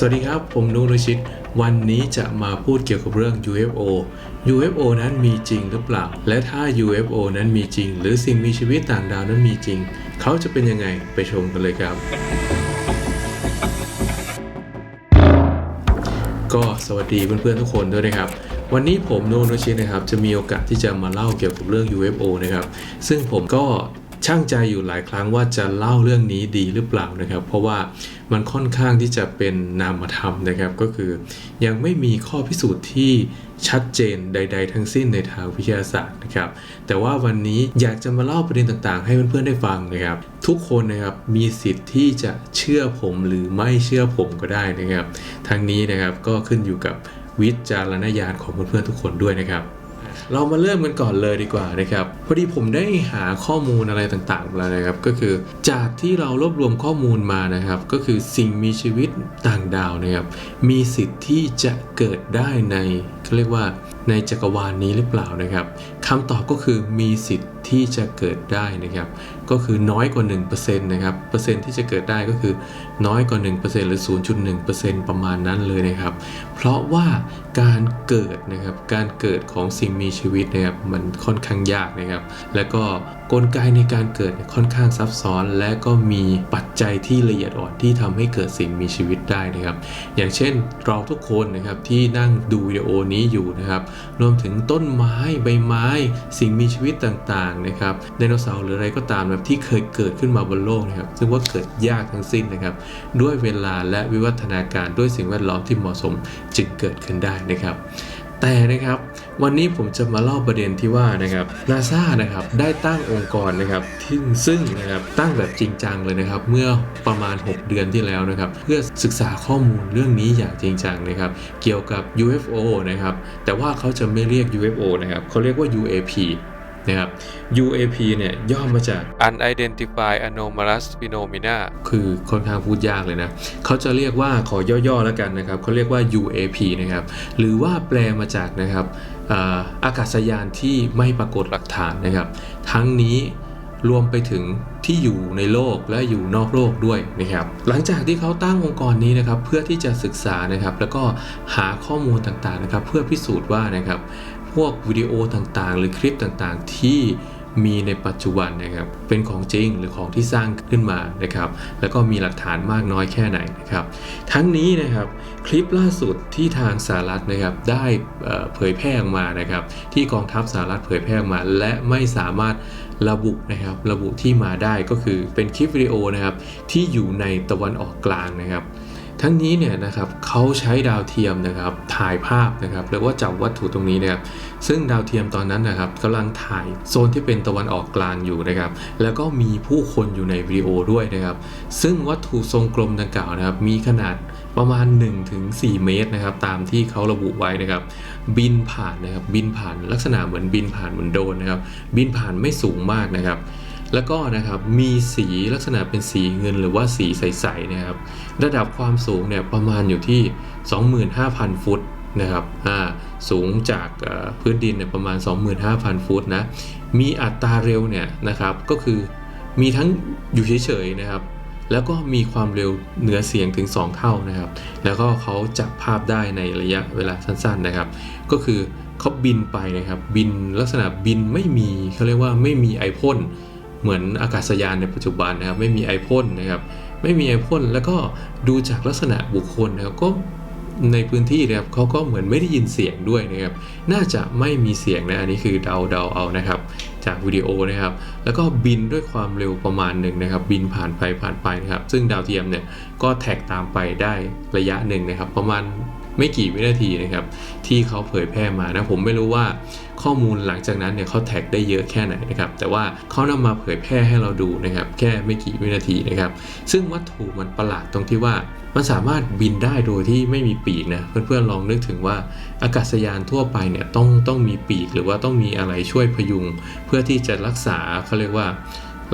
สวัสดีครับ ผมนุรชิต วันนี้จะมาพูดเกี่ยวกับเรื่อง UFO UFO นั้นมีจริงหรือเปล่า และถ้า UFO นั้นมีจริง หรือสิ่งมีชีวิตต่างดาวนั้นมีจริง เขาจะเป็นยังไงไปชมกันเลยครับ ก็สวัสดีเพื่อนๆทุกคนด้วยนะครับวันนี้ผมโนโนชินะครับจะมีโอกาสที่จะมาเล่าเกี่ยวกับเรื่อง UFO นะครับซึ่งผมก็ ช่างใจอยู่หลายครั้งว่าจะเล่าเรื่องนี้ดีหรือเปล่านะครับ เพราะว่ามันค่อนข้างที่จะเป็นนามธรรมนะครับ ก็คือ ยังไม่มีข้อพิสูจน์ที่ชัดเจนใด ๆ ทั้งสิ้นในทางวิทยาศาสตร์นะครับ แต่ว่าวันนี้อยากจะมาเล่าประเด็นต่างๆ ให้เพื่อนๆได้ฟังนะครับ ทุกคนนะครับมีสิทธิ์ที่จะเชื่อผมหรือไม่เชื่อผมก็ได้นะครับ ทั้งนี้นะครับก็ขึ้นอยู่กับวิจารณญาณของเพื่อนๆทุกคนด้วยนะครับ เรามาเริ่มกันก่อนเลยดีกว่านะครับพอดีผมได้หาข้อมูลอะไรต่างๆมาแล้วนะครับก็คือจากที่เรารวบรวมข้อมูลมานะครับ ก็คือสิ่งมีชีวิตต่างดาวนะครับ มีสิทธิ์ที่จะเกิดได้ในเขาเรียกว่าในจักรวาลนี้หรือเปล่านะครับคำตอบก็คือมีสิทธิ์ ที่จะเกิดได้นะครับ ก็คือน้อยกว่า1%นะครับเปอร์เซ็นต์ที่จะเกิดได้ก็คือน้อยกว่า 1%หรือ 0.1%ประมาณนั้นเลยนะครับ เพราะว่าการเกิดนะครับการเกิดของสิ่งมีชีวิตนะครับมันค่อนข้างยากนะครับ แล้วก็ กลไกในการเกิดค่อนข้างซับซ้อน และก็มีปัจจัยที่ละเอียดอ่อนที่ทำให้เกิดสิ่งมีชีวิตได้นะครับ อย่างเช่นเราทุกคนนะครับที่นั่งดูวิดีโอนี้อยู่นะครับรวมถึงต้นไม้ใบไม้ สิ่งมีชีวิตต่างๆนะครับไดโนเสาร์หรืออะไรก็ตามนะครับที่เคยเกิดขึ้นมาบนโลกนะครับซึ่งว่าเกิดยากทั้งสิ้นนะครับ ด้วยเวลาและวิวัฒนาการด้วยสิ่งแวดล้อมที่เหมาะสมจึงเกิดขึ้นได้นะครับ แต่นะครับวันนี้ผมจะมาเล่าประเด็นที่ว่านะครับนาซานะครับได้ตั้งองค์กรนะครับที่ซึ่งนะครับตั้งแบบจริงจังเลยนะครับ เมื่อประมาณ 6 เดือนที่แล้วนะครับ เพื่อศึกษาข้อมูลเรื่องนี้อย่างจริงจังนะครับ เกี่ยวกับ UFO นะครับแต่ว่าเขาจะไม่เรียก UFO นะครับเขาเรียกว่า UAP นะครับ UAP เนี่ยย่อมาจาก Unidentified Anomalous Phenomena คือค่อนข้างพูดยากเลยนะ เขาจะเรียกว่าขอย่อๆแล้วกันนะครับเขาเรียกว่า UAP นะครับ หรือว่าแปลมาจากนะครับอ่าอากาศยานที่ไม่ปรากฏหลักฐานนะครับ ทั้งนี้รวมไปถึงที่อยู่ในโลกและอยู่นอกโลกด้วยนะครับ หลังจากที่เขาตั้งองค์กรนี้นะครับ เพื่อที่จะศึกษานะครับ แล้วก็หาข้อมูลต่างๆนะครับ เพื่อพิสูจน์ว่านะครับพ วกวิดีโอต่างๆ หรือคลิปต่างๆ ที่มีในปัจจุบันนะครับเป็นของจริงหรือของที่สร้างขึ้นมานะครับแล้วก็มีหลักฐานมากน้อยแค่ไหนนะครับทั้งนี้นะครับคลิปล่าสุดที่ทางสหรัฐนะครับได้เผยแพร่ออกมานะครับที่กองทัพสหรัฐเผยแพร่ออกมา และไม่สามารถระบุนะครับระบุที่มาได้ก็คือเป็นคลิปวิดีโอนะครับที่อยู่ในตะวันออกกลางนะครับ ทั้งนี้เนี่ยนะครับเขาใช้ดาวเทียมนะครับถ่ายภาพนะครับหรือว่าจับวัตถุตรงนี้นะครับซึ่งดาวเทียมตอนนั้นนะครับกำลังถ่ายโซนที่เป็นตะวันออกกลางอยู่นะครับแล้วก็มีผู้คนอยู่ในวิดีโอด้วยนะครับ ซึ่งวัตถุทรงกลมดังกล่าวนะครับมีขนาดประมาณ 1-4 เมตรนะครับตามที่เขาระบุไว้นะครับ บินผ่านนะครับบินผ่านลักษณะเหมือนบินผ่านเหมือนโดนนะครับ บินผ่านไม่สูงมากนะครับ แล้วก็นะครับมีสีลักษณะเป็นสีเงินหรือว่าสีใสๆนะครับ ระดับความสูงเนี่ยประมาณอยู่ที่ 25,000 ฟุตนะครับอ่าสูงจากพื้นดินเนี่ยประมาณ 25,000 ฟุตนะ มีอัตราเร็วเนี่ยนะครับก็คือมีทั้งอยู่เฉยๆนะครับ แล้วก็มีความเร็วเหนือเสียงถึง 2 เท่านะครับ แล้วก็เขาจับภาพได้ในระยะเวลาสั้นๆนะครับ ก็คือเขาบินไปนะครับ บินลักษณะบินไม่มีเขาเรียกว่าไม่มีไอพ่น เหมือนอากาศยานในปัจจุบันนะครับ ไม่มีไอพ่นนะครับ ไม่มีไอพ่นแล้วก็ดูจากลักษณะบุคคลนะครับก็ในพื้นที่นะครับเขาก็เหมือนไม่ได้ยินเสียงด้วยนะครับ น่าจะไม่มีเสียงนะอันนี้คือเดาเดาเอานะครับ จากวิดีโอนะครับ แล้วก็บินด้วยความเร็วประมาณหนึ่งนะครับ บินผ่านไปผ่านไปนะครับ ซึ่งดาวเทียมเนี่ยก็แท็กตามไปได้ระยะหนึ่งนะครับ ประมาณไม่กี่วินาทีนะครับ ที่เขาเผยแพร่มานะผมไม่รู้ว่า ข้อมูลหลังจากนั้นเนี่ยเขาแท็กได้เยอะแค่ไหนนะครับแต่ว่าเขานำมาเผยแพร่ให้เราดูนะครับแค่ไม่กี่วินาทีนะครับซึ่งวัตถุมันประหลาดตรงที่ว่ามันสามารถบินได้โดยที่ไม่มีปีกนะเพื่อนๆลองนึกถึงว่าอากาศยานทั่วไปเนี่ยต้องต้องมีปีก หรือว่าต้องมีอะไรช่วยพยุง เพื่อที่จะรักษาเขาเรียกว่า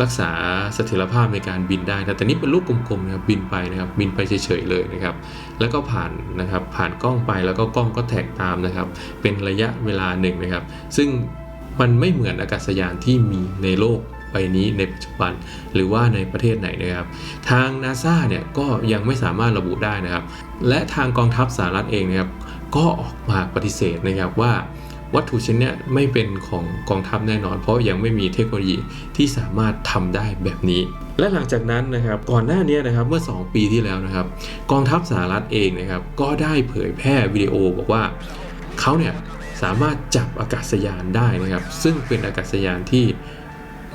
รักษาเสถียรภาพในการบินได้นะแต่นี่เป็นลูกกลมๆนะครับบินไปนะครับบินไปเฉยๆเลยนะครับแล้วก็ผ่านนะครับผ่านกล้องไปแล้วก็กล้องก็แท็กตามนะครับเป็นระยะเวลาหนึ่งนะครับ ซึ่งมันไม่เหมือนอากาศยานที่มีในโลกใบนี้ในปัจจุบันหรือว่าในประเทศไหนนะครับ ทางนาซาเนี่ยก็ยังไม่สามารถระบุได้นะครับ และทางกองทัพสหรัฐเองนะครับก็ออกมาปฏิเสธนะครับว่า วัตถุชิ้นเนี้ยไม่เป็นของกองทัพแน่นอน เพราะยังไม่มีเทคโนโลยีที่สามารถทำได้แบบนี้ และหลังจากนั้นนะครับก่อนหน้านี้นะครับเมื่อ 2 ปีที่แล้วนะครับ กองทัพสหรัฐเองนะครับก็ได้เผยแพร่วิดีโอบอกว่าเขาเนี่ยสามารถจับอากาศยานได้นะครับ ซึ่งเป็นอากาศยานที่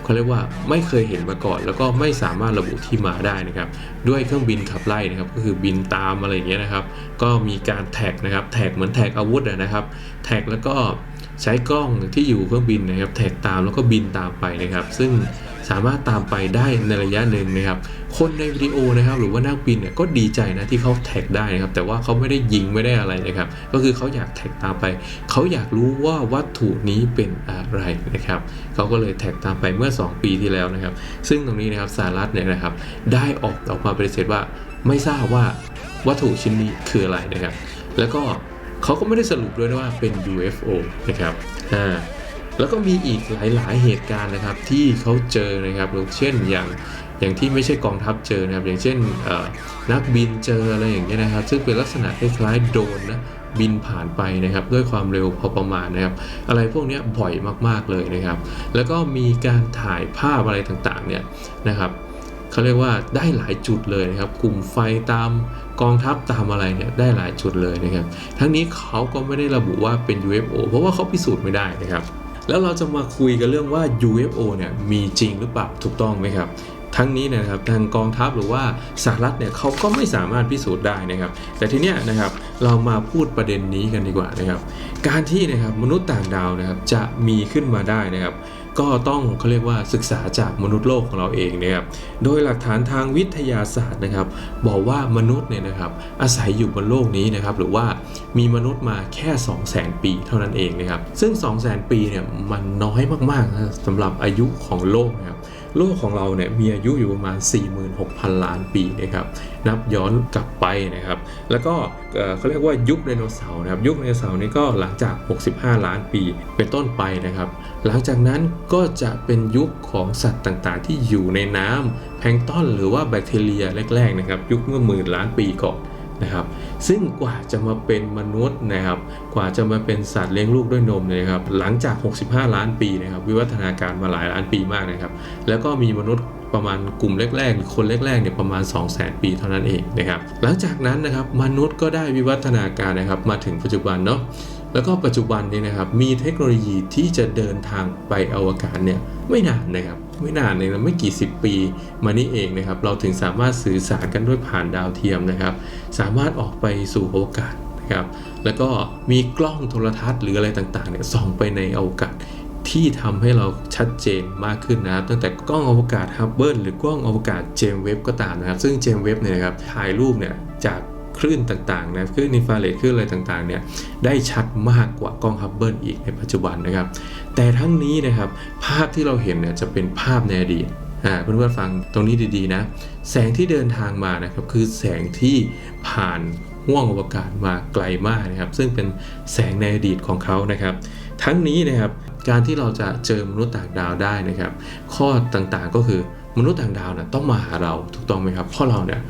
เขาเรียกว่าไม่เคยเห็นมาก่อน แล้วก็ไม่สามารถระบุที่มาได้นะครับ ด้วยเครื่องบินขับไล่นะครับ ก็คือบินตามอะไรอย่างเงี้ยนะครับ ก็มีการแท็กนะครับ แท็กเหมือนแท็กอาวุธนะครับ แท็กแล้วก็ ใช้กล้องที่อยู่เครื่องบินนะครับแท็กตามแล้วก็บินตามไปนะครับ ซึ่งสามารถตามไปได้ในระยะหนึ่งนะครับ คนในวิดีโอนะครับ หรือว่านักบินเนี่ยก็ดีใจนะที่เขาแท็กได้นะครับ แต่ว่าเขาไม่ได้ยิงไม่ได้อะไรนะครับ ก็คือเขาอยากแท็กตามไป เขาอยากรู้ว่าวัตถุนี้เป็นอะไรนะครับเขาก็เลยแท็กตามไปเมื่อ 2 ปีที่แล้วนะครับ ซึ่งตรงนี้นะครับสหรัฐเนี่ยนะครับ ได้ออกออกมาปฏิเสธว่าไม่ทราบว่าวัตถุชิ้นนี้คืออะไรนะครับ แล้วก็ เขาก็ไม่ได้สรุปด้วยนะว่าเป็น UFO นะครับอ่าแล้วก็มีอีกหลาย ๆ เหตุการณ์นะครับที่เขาเจอนะครับเช่นอย่างอย่างที่ไม่ใช่กองทัพเจอนะครับ อย่างเช่นนักบินเจออะไรอย่างเงี้ยนะครับ ซึ่งเป็นลักษณะคล้ายๆโดรนนะบินผ่านไปนะครับ ด้วยความเร็วพอประมาณนะครับ อะไรพวกเนี้ยบ่อยมากๆเลยนะครับ แล้วก็มีการถ่ายภาพอะไรต่างๆเนี่ยนะครับ เขาเรียกว่าได้หลายจุดเลยนะครับกลุ่มไฟตามกองทัพตามอะไรเนี่ยได้หลายจุดเลยนะครับ ทั้งนี้เขาก็ไม่ได้ระบุว่าเป็น UFO เพราะว่าเขาพิสูจน์ไม่ได้นะครับ แล้วเราจะมาคุยกันเรื่องว่า UFO เนี่ยมีจริงหรือเปล่าถูกต้องไหมครับทั้งนี้นยนะครับทางกองทัพหรือว่าสหรัฐเนี่ยเขาก็ไม่สามารถพิสูจน์ได้นะครับ แต่ทีเนี้ยนะครับเรามาพูดประเด็นนี้กันดีกว่านะครับ การที่นะครับมนุษย์ต่างดาวนะครับจะมีขึ้นมาได้นะครับ ก็ต้องเขาเรียกว่าศึกษาจากมนุษย์โลกของเราเองนะครับ โดยหลักฐานทางวิทยาศาสตร์นะครับ บอกว่ามนุษย์เนี่ยนะครับอาศัยอยู่บนโลกนี้นะครับหรือว่ามีมนุษย์มาแค่ 2 0 0 0 0 0 ปีเท่านั้นเองนะครับ ซึ่ง 2 0 0 0 0 0 ปีเนี่ยมันน้อยมากๆนะสำหรับอายุของโลกนะครับ โลกของเราเนี่ยมีอายุอยู่ประมาณ 46,000 ล้านปีนะครับนับย้อนกลับไปนะครับแล้วก็เเขาเรียกว่ายุคไดโนเสาร์นะครับยุคไดโนเสาร์นี่ก็หลังจาก 65 ล้านปีเป็นต้นไปนะครับ หลังจากนั้นก็จะเป็นยุคของสัตว์ต่างๆ ที่อยู่ในน้ำแพลงก์ต้นหรือว่าแบคทีเรียแรกๆนะครับยุคเมื่อหมื่นล้านปีก่อน นะครับ ซึ่งกว่าจะมาเป็นมนุษย์นะครับ กว่าจะมาเป็นสัตว์เลี้ยงลูกด้วยนมเนี่ยนะครับ หลังจาก 65 ล้านปีนะครับ วิวัฒนาการมาหลายล้านปีมากนะครับ แล้วก็มีมนุษย์ประมาณกลุ่มแรกๆหรือคนแรกๆเนี่ยประมาณ 2 0 0 0 0 0 ปีเท่านั้นเองนะครับ หลังจากนั้นนะครับมนุษย์ก็ได้วิวัฒนาการนะครับมาถึงปัจจุบันเนาะ แล้วก็ปัจจุบันนี้นะครับมีเทคโนโลยีที่จะเดินทางไปอวกาศเนี่ยไม่นานนะครับไม่นานเลยนะไม่กี่สิบปีมานี่เองนะครับ เราถึงสามารถสื่อสารกันด้วยผ่านดาวเทียมนะครับ สามารถออกไปสู่อวกาศนะครับ แล้วก็มีกล้องโทรทัศน์หรืออะไรต่างๆเนี่ยส่องไปในอวกาศที่ทำให้เราชัดเจนมากขึ้นนะครับ ตั้งแต่กล้องอวกาศฮับเบิลหรือกล้องอวกาศเจมเว็บก็ตามนะครับ ซึ่งเจมเว็บเนี่ยนะครับถ่ายรูปเนี่ยจาก คลื่นต่างๆนะคลื่นอินฟราเรดคลื่นอะไรต่างๆเนี่ยได้ชัดมากกว่ากล้องฮับเบิลอีกในปัจจุบันนะครับ แต่ทั้งนี้นะครับภาพที่เราเห็นเนี่ยจะเป็นภาพในอดีตอ่าเพื่อนๆฟังตรงนี้ดีๆนะ แสงที่เดินทางมานะครับคือแสงที่ผ่านห่วงอวกาศมาไกลมากนะครับ ซึ่งเป็นแสงในอดีตของเขานะครับ ทั้งนี้นะครับการที่เราจะเจอมนุษย์ต่างดาวได้นะครับ ข้อต่างๆก็คือ มนุษย์ต่างดาวนะต้องมาหาเราถูกต้องไหมครับ เพราะเราเนี่ย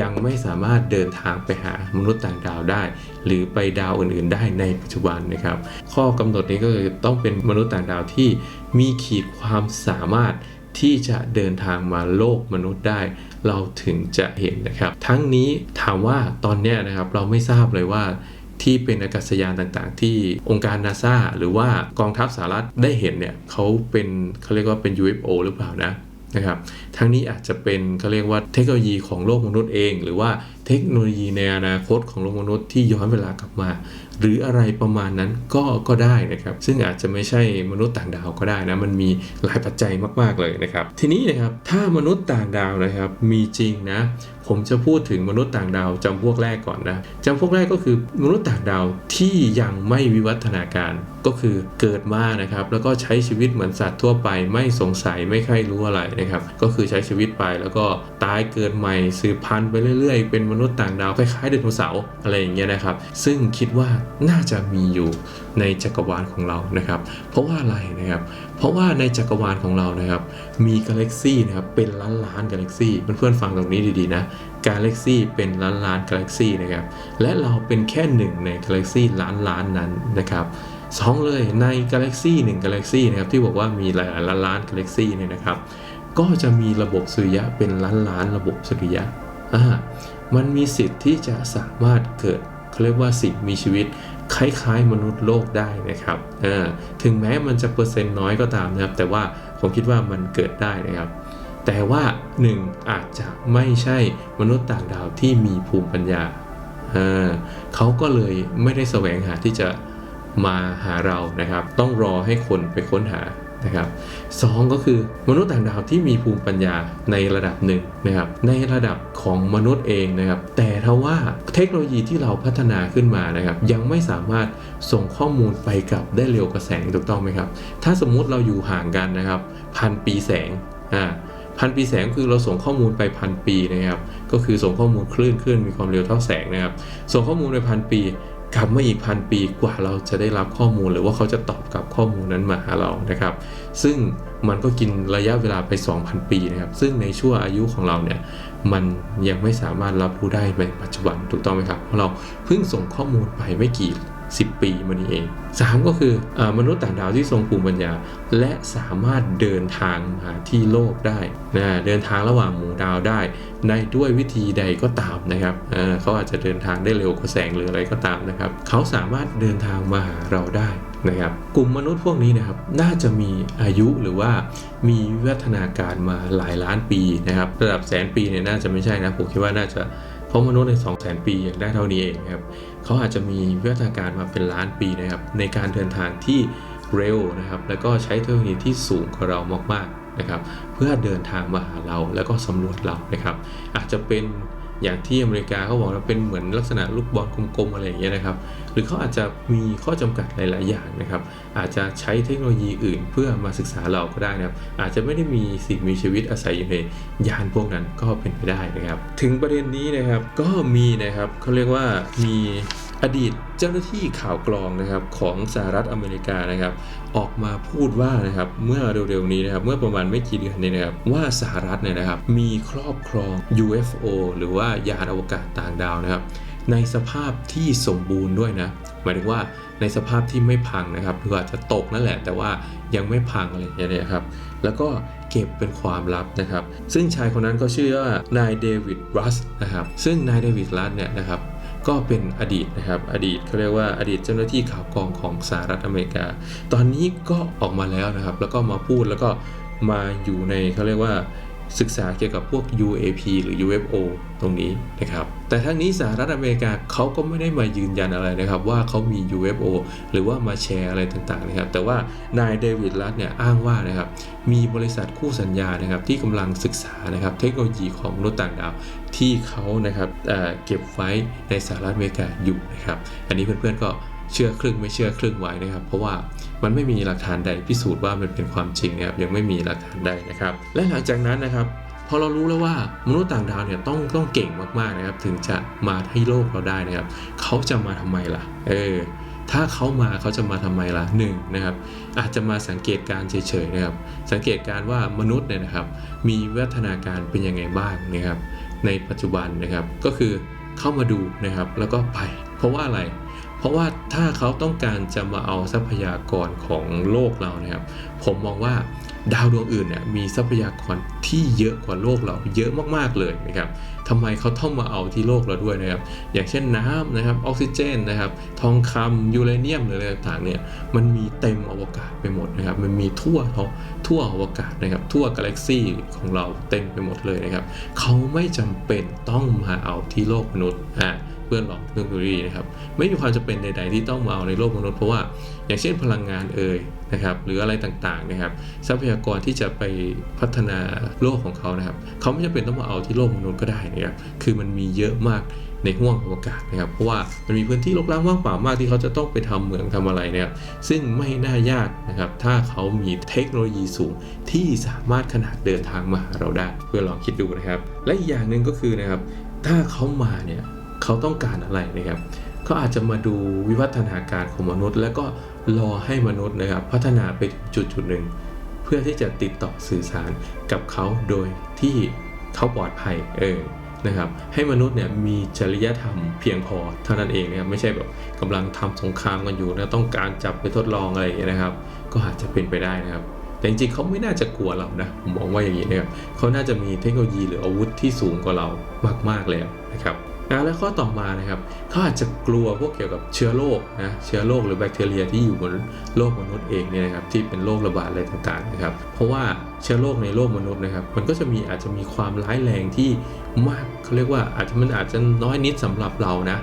ยังไม่สามารถเดินทางไปหามนุษย์ต่างดาวได้ หรือไปดาวอื่นๆ ได้ในปัจจุบันนะครับ ข้อกำหนดนี้ก็คือต้องเป็นมนุษย์ต่างดาวที่มีขีดความสามารถที่จะเดินทางมาโลกมนุษย์ได้ เราถึงจะเห็นนะครับ ทั้งนี้ถามว่าตอนนี้นะครับเราไม่ทราบเลยว่าที่เป็นอากาศยานต่างๆ ที่องค์การนาซาหรือว่ากองทัพสหรัฐได้เห็นเนี่ยเขาเป็นเขาเรียกว่าเป็น UFO หรือเปล่านะ นะครับ ทั้งนี้อาจจะเป็นเขาเรียกว่าเทคโนโลยีของโลกมนุษย์เอง หรือว่าเทคโนโลยีในอนาคตของโลกมนุษย์ที่ย้อนเวลากลับมา หรืออะไรประมาณนั้นก็ก็ได้นะครับ ซึ่งอาจจะไม่ใช่มนุษย์ต่างดาวก็ได้นะมันมีหลายปัจจัยมาก ๆเลยนะครับ ทีนี้นะครับถ้ามนุษย์ต่างดาวนะครับมีจริงนะผมจะพูดถึงมนุษย์ต่างดาวจำพวกแรกก่อนนะจำพวกแรกก็คือมนุษย์ต่างดาวที่ยังไม่วิวัฒนาการก็คือเกิดมานะครับแล้วก็ใช้ชีวิตเหมือนสัตว์ทั่วไปไม่สงสัยไม่ใครรู้อะไรนะครับก็คือใช้ชีวิตไป แล้วก็ตายเกิดใหม่สืบพันธุ์ไปเรื่อยๆ เป็นมนุษย์ต่างดาวคล้ายๆไดโนเสาร์อะไรอย่างเงี้ยนะครับ ซึ่งคิดว่าน่าจะมีอยู่ในจักรวาลของเรานะครับ เพราะว่าอะไรนะครับ เพราะว่าในจักรวาลของเรานะครับ มีกาแล็กซี่นะครับเป็นล้านล้านๆกาแล็กซี่เพื่อนๆฟังตรงนี้ดีๆนะกาแล็กซี่เป็นล้านล้านๆกาแล็กซี่นะครับ และเราเป็นแค่หนึ่งในกาแล็กซี่ล้านล้านๆนั้นนะครับสองเลยในกาแล็กซี่หนึ่งกาแล็กซี่นะครับที่บอกว่ามีหลายๆล้านล้านกาแล็กซี่เนี่ยนะครับ ก็จะมีระบบสุริยะเป็นล้านล้านๆระบบสุริยะอ่ามันมีสิทธิ์ที่จะสามารถเกิดเขาเรียกว่าสิ่งมีชีวิตคล้ายๆ มนุษย์โลกได้นะครับอ่าถึงแม้มันจะเปอร์เซ็นต์น้อยก็ตามนะครับ แต่ว่าผมคิดว่ามันเกิดได้นะครับแต่ว่าหนึ่งอาจจะไม่ใช่มนุษย์ต่างดาวที่มีภูมิปัญญาอ่าเขาก็เลยไม่ได้แสวงหาที่จะมาหาเรานะครับ ต้องรอให้คนไปค้นหา นะครับสองก็คือมนุษย์ต่างดาวที่มีภูมิปัญญาในระดับหนึ่งนะครับในระดับของมนุษย์เองนะครับแต่ถ้าว่าเทคโนโลยีที่เราพัฒนาขึ้นมานะครับยังไม่สามารถส่งข้อมูลไปกลับได้เร็วกว่าแสงถูกต้องไหมครับถ้าสมมุติเราอยู่ห่างกันนะครับพันปีแสงอ่าพันปีแสงคือเราส่งข้อมูลไปพันปีนะครับก็คือส่งข้อมูลคลื่นคลื่นมีความเร็วเท่าแสงนะครับส่งข้อมูลไปพันปี กลับมาอีกพันปีกว่าเราจะได้รับข้อมูลหรือว่าเขาจะตอบกลับข้อมูลนั้นมาหาเรานะครับ ซึ่งมันก็กินระยะเวลาไป 2,000 ปีนะครับ ซึ่งในช่วงอายุของเราเนี่ยมันยังไม่สามารถรับรู้ได้ในปัจจุบันถูกต้องไหมครับเพราะเราเพิ่งส่งข้อมูลไปไม่กี่ 10 ปีมานี้เอง 3 ก็คืออมนุษย์ต่างดาวที่ทรงภูมิปัญญา และสามารถเดินทางมาที่โลกได้นะเดินทางระหว่างหมู่ดาวได้ ในด้วยวิธีใดก็ตามนะครับเเขาอาจจะเดินทางได้เร็วกว่าแสงหรืออะไรก็ตามนะครับ เขาสามารถเดินทางมาหาเราได้นะครับกลุ่มมนุษย์พวกนี้นะครับน่าจะมีอายุหรือว่ามีวิวัฒนาการมาหลายล้านปีนะครับ ระดับแสนปีเนี่ยน่าจะไม่ใช่นะผมคิดว่าน่าจะ เพราะมนุษย์ใน2 0 0 0 0 0 ปียังได้เท่านี้เองครับเขาอาจจะมีวิวัฒนาการมาเป็นล้านปีนะครับในการเดินทางที่เร็วนะครับ แล้วก็ใช้เทคโนโลยีที่สูงกว่าเรามากๆนะครับ เพื่อเดินทางมาหาเราแล้วก็สำรวจเรานะครับ อาจจะเป็น อย่างที่อเมริกาเขาบอกว่าเป็นเหมือนลักษณะลูกบอลกลมๆอะไรอย่างเงี้ยนะครับ หรือเขาอาจจะมีข้อจำกัดหลาย ๆ อย่างนะครับ อาจจะใช้เทคโนโลยีอื่นเพื่อมาศึกษาเราก็ได้นะครับ อาจจะไม่ได้มีสิ่งมีชีวิตอาศัยอยู่ในยานพวกนั้นก็เป็นไปได้นะครับ ถึงประเด็นนี้นะครับก็มีนะครับเขาเรียกว่ามีอดีต เจ้าหน้าที่ข่าวกรองนะครับของสหรัฐอเมริกานะครับ ออกมาพูดว่านะครับเมื่อเร็วๆนี้นะครับเมื่อประมาณไม่กี่เดือนนี้นะครับว่าสหรัฐเนี่ยนะครับมีครอบครอง UFO หรือว่ายานอวกาศต่างดาวนะครับ ในสภาพที่สมบูรณ์ด้วยนะหมายถึงว่าในสภาพที่ไม่พังนะครับหรืออาจจะตกนั่นแหละ แต่ว่ายังไม่พังอะไรอย่างเงี้ยครับแล้วก็เก็บเป็นความลับนะครับ ซึ่งชายคนนั้นก็ชื่อว่านายเดวิดรัสนะครับซึ่งนายเดวิดรัสเนี่ยนะครับ ก็เป็นอดีตนะครับอดีตเขาเรียกว่าอดีตเจ้าหน้าที่ข่าวกรองของสหรัฐอเมริกา ตอนนี้ก็ออกมาแล้วนะครับ แล้วก็มาพูดแล้วก็มาอยู่ในเขาเรียกว่าศึกษาเกี่ยวกับพวก UAP หรือ UFO ตรงนี้นะครับ แต่ทั้งนี้สหรัฐอเมริกาเขาก็ไม่ได้มายืนยันอะไรนะครับ ว่าเขามี UFO หรือว่ามาแชร์อะไรต่างๆนะครับ แต่ว่านายเดวิดรัตเนี่ยอ้างว่านะครับ มีบริษัทคู่สัญญานะครับที่กำลังศึกษานะครับเทคโนโลยีของมนุษย์ต่างดาว ที่เขานะครับเเก็บไว้ในสหรัฐอเมริกาอยู่นะครับ อันนี้เพื่อนๆก็เชื่อครึ่งไม่เชื่อครึ่งไว้นะครับ เพราะว่ามันไม่มีหลักฐานใดพิสูจน์ว่ามันเป็นความจริงนะครับยังไม่มีหลักฐานใดนะครับ และหลังจากนั้นนะครับพอเรารู้แล้วว่ามนุษย์ต่างดาวเนี่ยต้องต้องเก่งมากๆนะครับ ถึงจะมาที่โลกเราได้นะครับ เขาจะมาทำไมล่ะ เออถ้าเขามาเขาจะมาทำไมล่ะหนึ่งนะครับ อาจจะมาสังเกตการเฉยๆนะครับ สังเกตการว่ามนุษย์เนี่ยนะครับ มีวิวัฒนาการเป็นยังไงบ้างนะครับ ในปัจจุบันนะครับ ก็คือเข้ามาดูนะครับ แล้วก็ไป เพราะว่าอะไร เพราะว่าถ้าเขาต้องการจะมาเอาทรัพยากรของโลกเรานะครับ ผมมองว่าดาวดวงอื่นเนี่ยมีทรัพยากรที่เยอะกว่าโลกเราเยอะมากๆเลยนะครับ ทำไมเขาต้องมาเอาที่โลกเราด้วยนะครับ อย่างเช่นน้ำนะครับออกซิเจนนะครับ ทองคำยูเรเนียมหรืออะไรต่างๆเนี่ยมันมีเต็มอวกาศไปหมดนะครับ มันมีทั่วท้องทั่วอวกาศนะครับ ทั่วกาแล็กซี่ของเราเต็มไปหมดเลยนะครับเขาไม่จำเป็นต้องมาเอาที่โลกมนุษย์อะ เพื่อหลอกเทคโนโลยีนะครับไม่มีความจำเป็นใด ๆ ที่ต้องมาเอาในโลกมนุษย์เพราะว่าอย่างเช่นพลังงานเอ่ยนะครับหรืออะไรต่างๆนะครับทรัพยากรที่จะไปพัฒนาโลกของเขานะครับเขาไม่จำเป็นต้องมาเอาที่โลกมนุษย์ก็ได้นะครับคือมันมีเยอะมากในห้วงอวกาศนะครับ เพราะว่ามันมีพื้นที่รกร้างว่างเปล่ามากที่เขาจะต้องไปทำเหมืองทำอะไรนะครับ ซึ่งไม่น่ายากนะครับ ถ้าเขามีเทคโนโลยีสูงที่สามารถขนาดเดินทางมาหาเราได้ เพื่อลองคิดดูนะครับ และอีกอย่างหนึ่งก็คือนะครับ ถ้าเขามาเนี่ย เขาต้องการอะไรนะครับเขาอาจจะมาดูวิวัฒนาการของมนุษย์ แล้วก็รอให้มนุษย์นะครับ พัฒนาไปถึงจุดจุดหนึ่ง เพื่อที่จะติดต่อสื่อสารกับเขาโดยที่เขาปลอดภัยเออนะครับให้มนุษย์เนี่ยมีจริยธรรมเพียงพอเท่านั้นเองนะครับไม่ใช่แบบกำลังทำสงครามกันอยู่นะต้องการจับไปทดลองอะไรอย่างเงี้ยนะครับ ก็อาจจะเป็นไปได้นะครับ แต่จริงๆเขาไม่น่าจะกลัวเรานะผมมองว่าอย่างนี้นะครับเขาน่าจะมีเทคโนโลยีหรืออาวุธที่สูงกว่าเรามากๆแล้วนะครับ อะและข้อต่อมานะครับเขาอาจจะกลัวพวกเกี่ยวกับเชื้อโรคนะเชื้อโรคหรือแบคทีเรียที่อยู่บนโลกมนุษย์เองเนี่ยนะครับที่เป็นโรคระบาดอะไรต่างๆนะครับเพราะว่าเชื้อโรคในโลกมนุษย์นะครับมันก็จะมีอาจจะมีความร้ายแรงที่มากเขาเรียกว่าอาจจะมันอาจจะน้อยนิดสำหรับเรานะ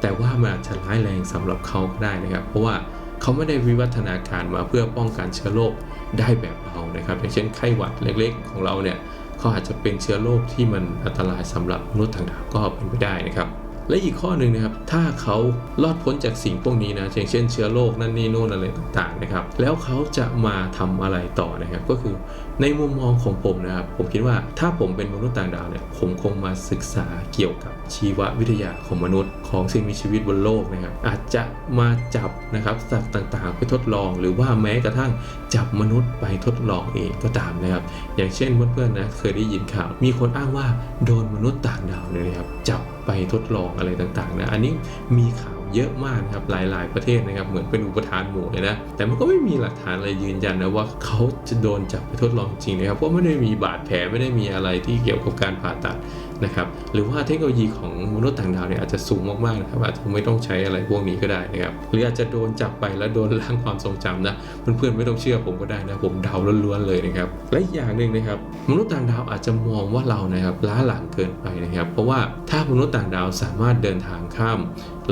แต่ว่ามันอาจจะร้ายแรงสำหรับเขาก็ได้นะครับ เพราะว่าเขาไม่ได้วิวัฒนาการมาเพื่อป้องกันเชื้อโรคได้แบบเรานะครับอย่างเช่นไข้หวัดเล็กๆ ของเราเนี่ย เขาอาจจะเป็นเชื้อโรคที่มันอันตรายสำหรับมนุษย์ต่างดาวก็เป็นไปได้นะครับ และอีกข้อหนึ่งนะครับ ถ้าเขารอดพ้นจากสิ่งพวกนี้นะอย่างเช่นเชื้อโรคนั่นนี่โน่นอะไรต่างๆนะครับ แล้วเขาจะมาทำอะไรต่อนะครับ ก็คือ ในมุมมองของผมนะครับ ผมคิดว่าถ้าผมเป็นมนุษย์ต่างดาวเนี่ย ผมคงมาศึกษาเกี่ยวกับชีววิทยาของมนุษย์ของสิ่งมีชีวิตบนโลกนะครับ อาจจะมาจับนะครับสัตว์ต่างๆ ไปทดลอง หรือว่าแม้กระทั่งจับมนุษย์ไปทดลองเองก็ตามนะครับ อย่างเช่นเพื่อนๆนะเคยได้ยินข่าว มีคนอ้างว่าโดนมนุษย์ต่างดาวเนี่ยนะครับจับไปทดลองอะไรต่างๆนะ อันนี้มีข่าว เยอะมากนะครับหลาย ๆ ประเทศนะครับเหมือนเป็นอุปทานหมู่เลยนะแต่มันก็ไม่มีหลักฐานอะไรยืนยันนะว่าเขาจะโดนจับไปทดลองจริงนะครับเพราะไม่ได้มีบาดแผลไม่ได้มีอะไรที่เกี่ยวกับการผ่าตัด นะครับหรือว่าเทคโนโลยีของมนุษย์ต่างดาวเนี่ยอาจจะสูงมากๆนะครับอาจจะไม่ต้องใช้อะไรพวกนี้ก็ได้นะครับหรืออาจจะโดนจับไปแล้วโดนล้างความทรงจำนะเพื่อนๆไม่ต้องเชื่อผมก็ได้นะผมเดาล้วนๆเลยนะครับและอีกอย่างหนึ่งนะครับมนุษย์ต่างดาวอาจจะมองว่าเรานะครับล้าหลังเกินไปนะครับ เพราะว่าถ้ามนุษย์ต่างดาวสามารถเดินทางข้าม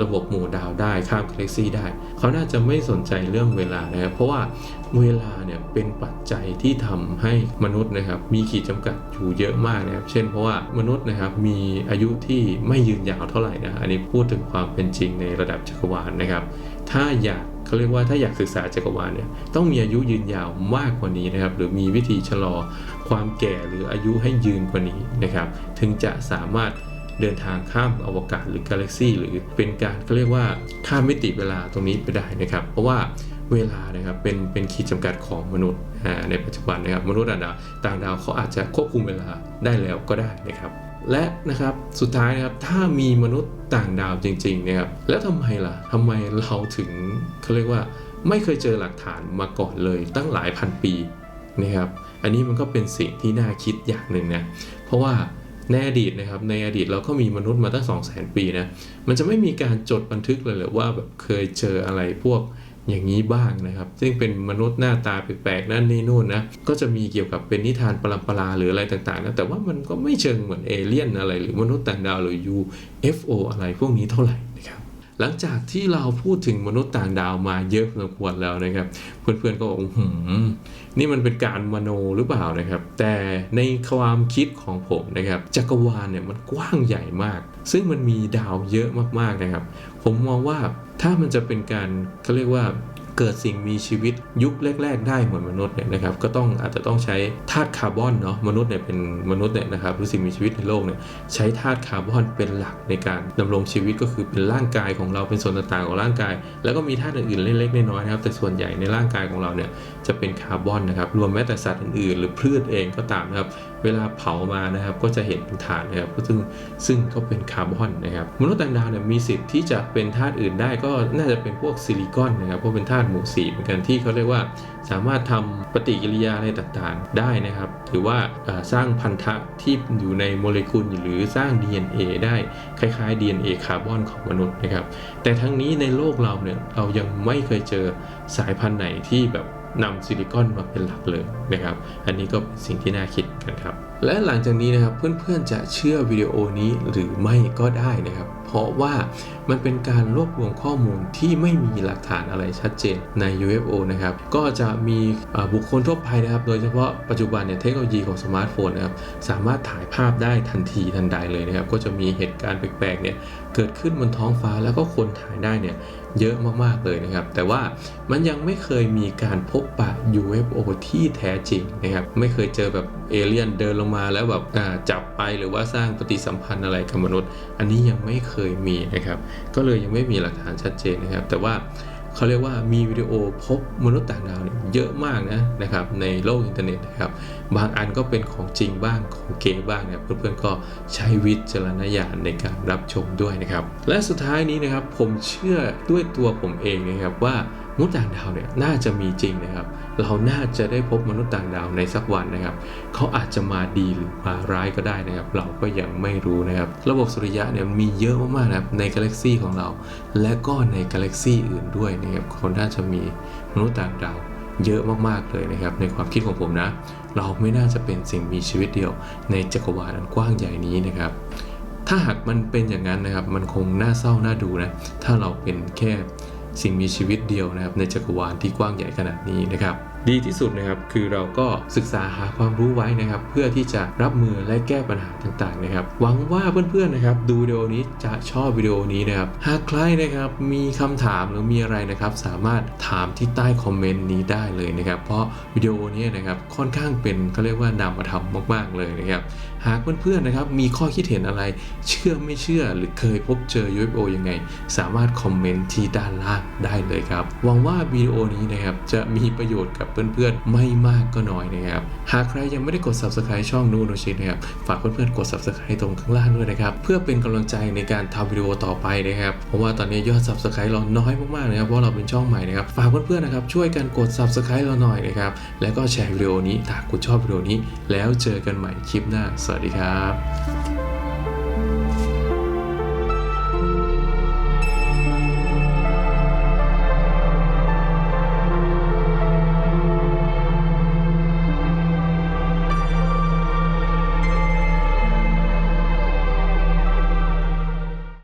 ระบบหมู่ดาวได้ข้ามกาแล็กซี่ได้ เขาน่าจะไม่สนใจเรื่องเวลานะครับเพราะว่า เวลาเนี่ยเป็นปัจจัยที่ทำให้มนุษย์นะครับมีขีดจำกัดอยู่เยอะมากนะครับ เช่นเพราะว่ามนุษย์นะครับมีอายุที่ไม่ยืนยาวเท่าไหร่นะอันนี้พูดถึงความเป็นจริงในระดับจักรวาลนะครับ ถ้าอยากเขาเรียกว่าถ้าอยากศึกษาจักรวาลเนี่ยต้องมีอายุยืนยาวมากกว่านี้นะครับ หรือมีวิธีชะลอความแก่หรืออายุให้ยืนกว่านี้นะครับ ถึงจะสามารถเดินทางข้ามอวกาศหรือกาแล็กซี่หรือเป็นการเขาเรียกว่าข้ามมิติเวลาตรงนี้ไปได้นะครับ เพราะว่า เวลานะครับเป็นเป็นขีดจำกัดของมนุษย์ในปัจจุบันนะครับมนุษย์ต่างดาวต่างดาวเขาอาจจะควบคุมเวลาได้แล้วก็ได้นะครับ และนะครับสุดท้ายนะครับถ้ามีมนุษย์ต่างดาวจริงๆนะครับแล้วทำไมล่ะทำไมเราถึงเขาเรียกว่าไม่เคยเจอหลักฐานมาก่อนเลยตั้งหลายพันปีนะครับอันนี้มันก็เป็นสิ่งที่น่าคิดอย่างหนึ่งนะเพราะว่าในอดีตนะครับในอดีตเราก็มีมนุษย์มาตั้ง 2 0 0 0 0 0 ปีนะมันจะไม่มีการจดบันทึกเลยเหรือว่าแบบเคยเจออะไรพวก อย่างนี้บ้างนะครับ ซึ่งเป็นมนุษย์หน้าตาแปลกๆนั่นนี่นู่นนะก็จะมีเกี่ยวกับเป็นนิทานปรำปราหรืออะไรต่างๆนะแต่ว่ามันก็ไม่เชิงเหมือนเอเลี่ยนอะไร หรือมนุษย์ต่างดาวหรือ UFO อะไรพวกนี้เท่าไหร่นะครับหลังจากที่เราพูดถึงมนุษย์ต่างดาวมาเยอะพอสมควรแล้วนะครับ เพื่อนๆก็บอกหืมนี่มันเป็นการมโนหรือเปล่านะครับ แต่ในความคิดของผมนะครับจักรวาลเนี่ยมันกว้างใหญ่มาก ซึ่งมันมีดาวเยอะมากๆนะครับ ผมมองว่า ถ้ามันจะเป็นการเขาเรียกว่าเกิดสิ่งมีชีวิตยุคแรก ๆ ได้เหมือนมนุษย์เนี่ยนะครับก็ต้องอาจจะต้องใช้ธาตุคาร์บอนเนาะมนุษย์เนี่ยเป็นมนุษย์เนี่ยนะครับหรือสิ่งมีชีวิตในโลกเนี่ยใช้ธาตุคาร์บอนเป็นหลักในการดำรงชีวิตก็คือเป็นร่างกายของเราเป็นส่วนต่างๆของร่างกาย แล้วก็มีธาตุอื่นๆเล็กๆน้อยๆนะครับแต่ส่วนใหญ่ในร่างกายของเราเนี่ยจะเป็นคาร์บอนนะครับรวมแม้แต่สัตว์อื่นๆ หรือพืชเองก็ตามนะครับเวลาเผามานะครับก็จะเห็นเป็นฐานนะครับซึ่งซึ่งก็เป็นคาร์บอนนะครับมนุษย์ต่างดาวเนี่ยมีสิทธิ์ที่จะเป็นธาตุอื่นได้ก็น่าจะเป็นพวกซิลิคอนนะครับเพราะเป็นธาตุหมู่สีเหมือนกันที่เขาเรียกว่าสามารถทำปฏิกิริยาอะไรต่างๆ ได้นะครับหรือว่าสร้างพันธะที่อยู่ในโมเลกุลหรือสร้าง DNA ได้คล้ายๆ DNA คาร์บอนของมนุษย์นะครับแต่ทั้งนี้ในโลกเราเนี่ยเรายังไม่เคยเจอสายพันธุ์ไหนที่แบบ นำซิลิคอนมาเป็นหลักเลยนะครับ อันนี้ก็เป็นสิ่งที่น่าคิดกันครับ และหลังจากนี้นะครับเพื่อนๆจะเชื่อวิดีโอนี้หรือไม่ก็ได้นะครับ เพราะว่ามันเป็นการรวบรวมข้อมูลที่ไม่มีหลักฐานอะไรชัดเจนใน UFO นะครับ ก็จะมีบุคคลทั่วไปนะครับ โดยเฉพาะปัจจุบันเนี่ยเทคโนโลยีของสมาร์ทโฟนนะครับ สามารถถ่ายภาพได้ทันทีทันใดเลยนะครับ ก็จะมีเหตุการณ์แปลกๆเนี่ยเกิดขึ้นบนท้องฟ้าแล้วก็คนถ่ายได้เนี่ยเยอะมากๆเลยนะครับ แต่ว่ามันยังไม่เคยมีการพบปะ UFO ที่แท้จริงนะครับ ไม่เคยเจอแบบเอเลี่ยนเดินลงมาแล้วแบบจับไปหรือว่าสร้างปฏิสัมพันธ์อะไรกับมนุษย์ อันนี้ยังไม่เคยมีนะครับ ก็เลยยังไม่มีหลักฐานชัดเจนนะครับ แต่ว่าเขาเรียกว่ามีวิดีโอพบมนุษย์ต่างดาวเนี่ยเยอะมากนะนะครับในโลกอินเทอร์เน็ตนะครับ บางอันก็เป็นของจริงบ้างของเก๋บ้างนะครับเพื่อนๆก็ใช้วิจารณญาณในการรับชมด้วยนะครับ และสุดท้ายนี้นะครับผมเชื่อด้วยตัวผมเองนะครับว่า มนุษย์ต่างดาวเนี่ยน่าจะมีจริงนะครับ เราน่าจะได้พบมนุษย์ต่างดาวในสักวันนะครับ เขาอาจจะมาดีหรือมาร้ายก็ได้นะครับ เราก็ยังไม่รู้นะครับ ระบบสุริยะเนี่ยมีเยอะมากๆนะครับในกาแล็กซีของเรา และก็ในกาแล็กซีอื่นด้วยนะครับคนน่าจะมีมนุษย์ต่างดาวเยอะมากๆเลยนะครับ ในความคิดของผมนะ เราไม่น่าจะเป็นสิ่งมีชีวิตเดียว ในจักรวาลอันกว้างใหญ่นี้นะครับ ถ้าหากมันเป็นอย่างนั้นนะครับ มันคงน่าเศร้าน่าดูนะ ถ้าเราเป็นแค่ สิ่งมีชีวิตเดียวนะครับในจักรวาลที่กว้างใหญ่ขนาดนี้นะครับ ดีที่สุดนะครับคือเราก็ศึกษาหาความรู้ไว้นะครับ เพื่อที่จะรับมือและแก้ปัญหาต่างๆนะครับ หวังว่าเพื่อนๆนะครับ ดูวิดีโอนี้จะชอบวิดีโอนี้นะครับ หากใครนะครับมีคำถามหรือมีอะไรนะครับ สามารถถามที่ใต้คอมเมนต์นี้ได้เลยนะครับ เพราะวิดีโอนี้นะครับค่อนข้างเป็นเขาเรียกว่านามธรรมมาก ๆเลยนะครับ หากเพื่อนๆนะครับมีข้อคิดเห็นอะไร เชื่อไม่เชื่อหรือเคยพบเจอ UFO ยังไง สามารถคอมเมนต์ที่ด้านล่างได้เลยครับหวังว่าวิดีโอนี้นะครับจะมีประโยชน์กับเพื่อนๆ ไม่มากก็น้อยนะครับ หากใครยังไม่ได้กด subscribe ช่องนูโนชินะครับฝากเพื่อนๆกด subscribe ตรงข้างล่างด้วยนะครับเพื่อเป็นกำลังใจในการทำวิดีโอต่อไปนะครับเพราะว่าตอนนี้ยอด subscribe เราน้อยมากๆนะครับเพราะเราเป็นช่องใหม่นะครับฝากเพื่อนๆนะครับช่วยกันกด subscribe เราหน่อยนะครับแล้วก็แชร์วิดีโอนี้ถ้าคุณชอบวิดีโอนี้ แล้วเจอกันใหม่คลิปหน้าสวัสดีครับ